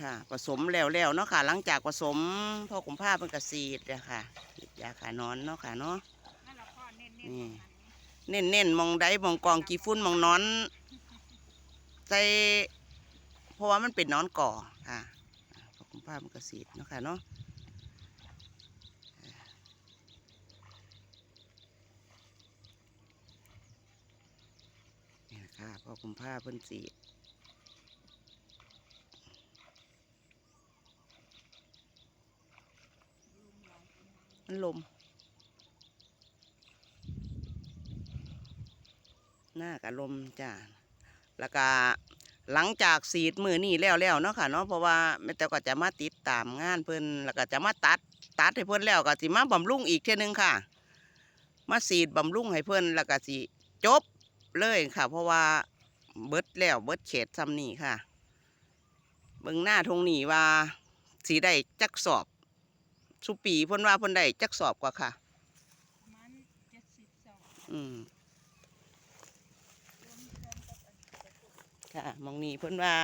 ค่ะ ผสมแล้วแล้วเนาะค่ะ หลังจากผสมพ่อกุมภาเป็นกระสีดอะค่ะยาขานอนเนาะค่ะเนาะนี่เน้นเน้นๆมองใดมองกองกี่ฟุ้นมองนอนใส่เพราะว่ามันเป็นนอนก่อค่ะพ่อกุมภาเป็นกระสีดเนาะค่ะเนาะนี่นะคะพ่อกุมภาเพิ่นสี มันลม หน้ากับลมจ้าแล้วก็หลังจากสีดมือนี่แล้วแล้วเนาะค่ะเนาะเพราะว่าแม่แต่ก็จะมาติดตามงานเพิ่นแล้วก็จะมาตัดตัดให้เพิ่นแล้วก็สิมาบำรุงอีกเท่ยหนึงค่ะ มาสีดบำรุงให้เพิ่นแล้วก็สิจบเลยค่ะ เพราะว่าเบิดแล้วเบิดเขตซ้ำนี่ค่ะเบิ่งหน้าทงนี่ว่าสีได้จักสอบ สุปีเพิ่นว่าเพิ่นได้จักสอบกว่าค่ะประมาณเจ็ดสิบสองอืมรวมรวมกับอันจะปลูกค่ะหมองนี้เพิ่นว่า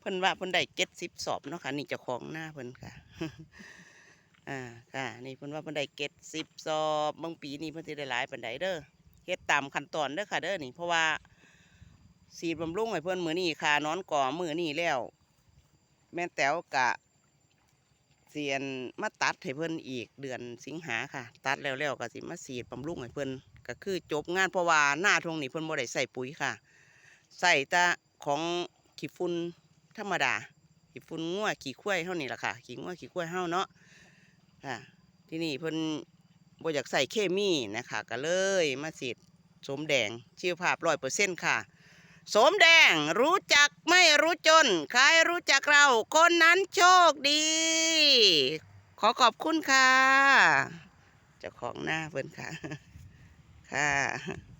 เพิ่นว่าเพิ่นได้เจ็ดสิบสอบเนาะค่ะนี่เจ้าของหน้าเพิ่นค่ะ อ่าค่ะ นี่เพิ่นว่าเพิ่นได้เจ็ดสิบสอบบางปีนี่เพิ่นสิได้หลายปานใดเด้อเฮ็ดตามขั้นตอนเด้อค่ะเด้อนี่เพราะว่าสีดบำรุงให้เพิ่นมื้อนี้ค่ะนอนก่อมื้อนี้แล้ว แม่นแต๋วกะ เสียนมาตัดให้เพิ่นอีกเดือนสิงหาค่ะ ตัดแล้วแล้วก็สิมาสีดบำรุงให้เพิ่นก็คือจบงานเพราะว่าหน้าทงนี่เพิ่นบ่ได้ใส่ปุ๋ยค่ะใส่แต่ของขี้ฝุ่นธรรมดาขี้ฝุ่นงัวขี้ข้วยเท่านี้แหละค่ะขี้งัวขี้ข้วยเท่าเนาะค่ะที่นี่เพิ่นบ่อยากใส่เคมีนะคะก็เลยมาสีดสมแดงชีวภาพร้อยเปอร์เซ็นต์ค่ะสมแดงรู้จักไม่รู้จน ใครรู้จักเรา คนนั้นโชคดี ขอขอบคุณค่ะ เจ้าของหน้าเพิ่นค่ะ ค่ะ